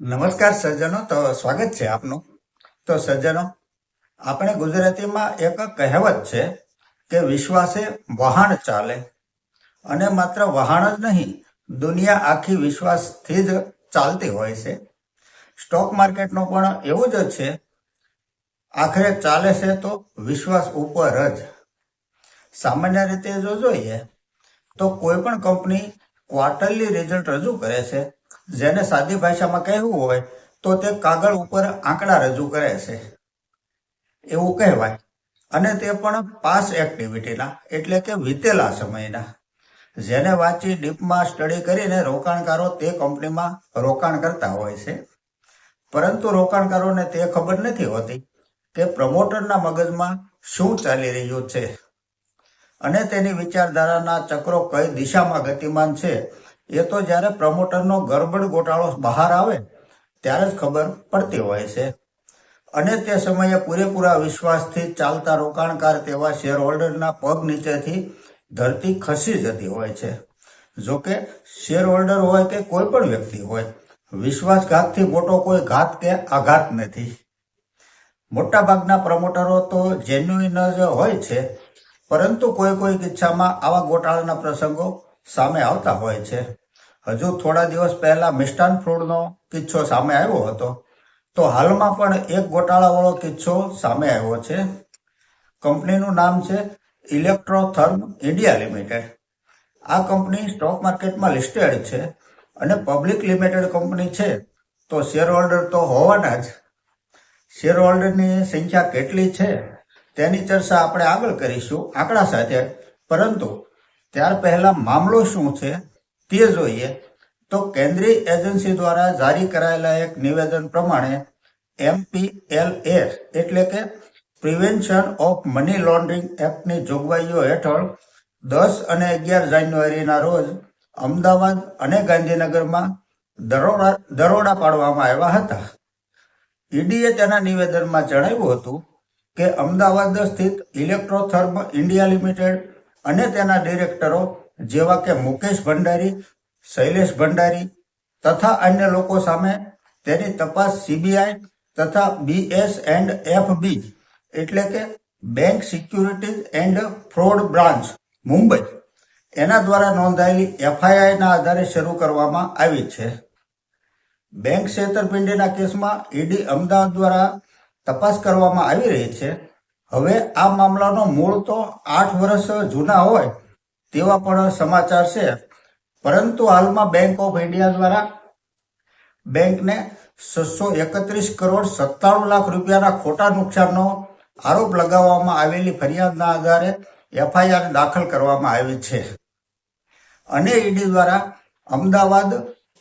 નમસ્કાર સજ્જનો, તો સ્વાગત છે આપનું. તો સજ્જનો, આપણે ગુજરાતીમાં એક કહેવત છે કે વિશ્વાસે વહાણ ચાલે. અને માત્ર વહાણ જ નહીં, દુનિયા આખી વિશ્વાસથી જ ચાલતી હોય છે. સ્ટોક માર્કેટનો પણ એવું જ છે, આખરે ચાલે છે તો વિશ્વાસ ઉપર જ. સામાન્ય રીતે જો જોઈએ, તો કોઈ પણ કંપની ક્વાર્ટરલી રિઝલ્ટ રજૂ કરે છે. જેને સાદી ભાષામાં કહેવું હોય, તો તે કાગળ ઉપર આંકડા રજૂ કરે છે. એવું કહેવાય. અને તે પણ પાસ એક્ટિવિટીના એટલે કે વીતેલા સમયના. જેને વાંચી ડીપમાં સ્ટડી કરીને રોકાણકારો તે કંપનીમાં રોકાણ કરતા હોય છે. પરંતુ રોકાણકારોને તે ખબર નથી હોતી કે પ્રમોટરના મગજમાં શું ચાલી રહ્યું છે. અને તેની વિચારધારાના ચક્રો કઈ દિશામાં ગતિમાન છે એ તો જ્યારે પ્રમોટરનો ગરબડ ગોટાળો બહાર આવે, ત્યારે જ ખબર પડતી હોય છે. અને તે સમયે પૂરેપૂરા વિશ્વાસથી ચાલતા રોકાણકાર તેવા શેર હોલ્ડરના પગ નીચેથી ધરતી ખસી જતી હોય છે. જોકે શેર હોલ્ડર હોય કે કોઈ પણ વ્યક્તિ હોય, વિશ્વાસઘાતથી મોટો કોઈ ઘાત કે આઘાત નથી. મોટાભાગના પ્રમોટરો તો જેન્યુઇન જ હોય છે, પરંતુ કોઈ કોઈ કિસ્સામાં આવા ગોટાળાના પ્રસંગો સામે આવતા હોય છે. હજુ થોડા દિવસ પહેલા મિષ્ટાન ફ્રૂડનો કિસ્સો સામે આવ્યો હતો. તો હાલમાં પણ એક ગોટાળાવાળો કિસ્સો સામે આવ્યો છે. કંપનીનું નામ છે ઇલેક્ટ્રોથર્મ ઇન્ડિયા લિમિટેડ. આ કંપની સ્ટોક માર્કેટમાં લિસ્ટેડ છે અને પબ્લિક લિમિટેડ કંપની છે. તો શેર હોલ્ડર તો હોવાના જ. શેર હોલ્ડરની સંખ્યા કેટલી છે તેની ચર્ચા આપણે આગળ કરીશું આંકડા સાથે. પરંતુ ત્યાર પહેલા મામલો શું છે તે જોઈએ તો કેન્દ્રીય એજન્સી દ્વારા જારી કરાયેલા એક નિવેદન પ્રમાણે એમપીએલએ એટલે કે પ્રિવેન્શન ઓફ મની લોન્ડરિંગ એક્ટની જોગવાઈઓ હેઠળ દસ અને અગિયાર જાન્યુઆરીના રોજ અમદાવાદ અને ગાંધીનગરમાં દરોડા દરોડા પાડવામાં આવ્યા હતા. ઈડીએ તેના નિવેદનમાં જણાવ્યું હતું કે અમદાવાદ સ્થિત ઇલેક્ટ્રોથર્મ ઇન્ડિયા લિમિટેડ અને તેના ડિરેક્ટરો જેવા કે મુકેશ ભંડારી, શૈલેષ ભંડારી તથા અન્ય લોકો સામે તેની તપાસ સીબીઆઈ તથા બીએસ એન્ડ એફ બી એટલે કે bank securities and fraud branch, Mumbai. એના દ્વારા નોંધાયેલી એફઆઈઆઈના આધારે શરૂ કરવામાં આવી છે. બેંક છેતરપિંડીના કેસમાં ઈડી અમદાવાદ દ્વારા તપાસ કરવામાં આવી રહી છે. હવે આ મામલાનો મૂળ તો આઠ વર્ષ જૂના હોય તેવા પણ સમાચાર છે. પરંતુ હાલમાં બેંક ઓફ ઇન્ડિયા દ્વારા બેંકને છસો એકત્રીસ કરોડ સત્તાણું લાખ રૂપિયાના ખોટા નુકસાનનો આરોપ લગાવવામાં આવેલી ફરિયાદના આધારે એફઆઈઆર દાખલ કરવામાં આવી છે. અને ઈડી દ્વારા અમદાવાદ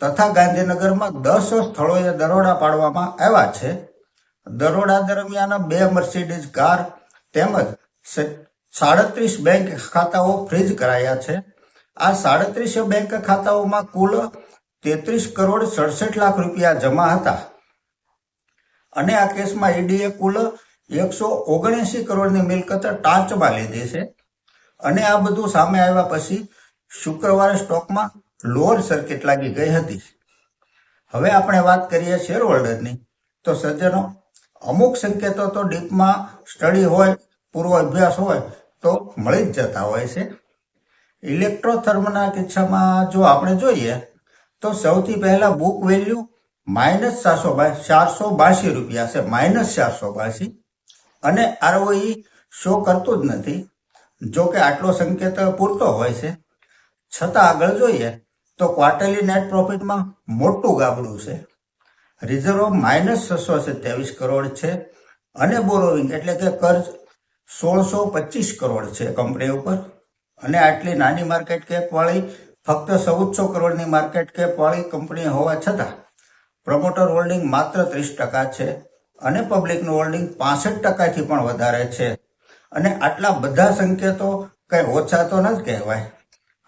તથા ગાંધીનગરમાં દસ સ્થળોએ દરોડા પાડવામાં આવ્યા છે. દરોડા દરમિયાન બે મર્સિડીઝ કાર તેમજ સાડત્રીસ બેંક ખાતાઓ ફ્રીજ કરાયા છે. આ સાડત્રીસ બેંક ખાતાઓમાં કુલ તેત્રીસ કરોડ સડસઠ લાખ રૂપિયા જમા હતા. અને આ કેસમાં ઈડીએ કુલ એકસો ઓગણએસી કરોડની મિલકત ટાંચમાં લીધી છે. અને આ બધું સામે આવ્યા પછી શુક્રવારે સ્ટોકમાં લોઅર સર્કિટ લાગી ગઈ હતી. હવે આપણે વાત કરીએ શેર હોલ્ડરની તો સજ્જનો, અમુક સંકેતો તો ડીપમાં સ્ટડી હોય પૂર્વ અભ્યાસ હોય તો મળી જ જતા હોય છે. ઇલેક્ટ્રોથર્મના કિસ્સામાં જો આપણે જોઈએ તો સૌથી પહેલા બુક વેલ્યુ માઇનસ ચારસો ચારસો બાસી રૂપિયા છે. માઇનસ ચારસો બાસી. અને આરઓઈ શો કરતું જ નથી. જો કે આટલો સંકેત પૂરતો હોય છે. છતાં આગળ જોઈએ તો ક્વાર્ટરલી નેટ પ્રોફિટમાં મોટું ગાબડું છે. રિઝર્વ માઇનસ છસો સત્યાવીસ કરોડ છે. અને બોરોવિંગ એટલે કે કર્જ સોળસો પચીસ કરોડ છે કંપની ઉપર. અને આટલી નાની માર્કેટ કેપવાળી ફક્ત ચૌદસો કરોડની માર્કેટ કેપ વાળી કંપની હોવા છતાં પ્રમોટર હોલ્ડિંગ માત્ર ત્રીસ ટકા છે અને પબ્લિકનું હોલ્ડિંગ પાસઠ ટકાથી પણ વધારે છે. અને આટલા બધા સંકેતો કંઈ ઓછા તો ન જ કહેવાય.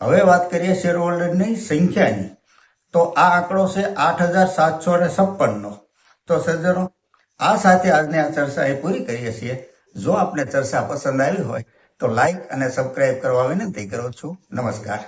હવે વાત કરીએ શેર હોલ્ડરની સંખ્યાની. તો આ આંકડો છે આઠ હજાર સાતસો ને છપ્પનનો. તો સજ્જનો, આ સાથે આજની આ ચર્ચા એ પૂરી કરીએ છીએ. જો આપને ચર્ચા પસંદ આવી હોય તો લાઈક અને સબસ્ક્રાઇબ કરવા વિનંતી કરું છું. નમસ્કાર.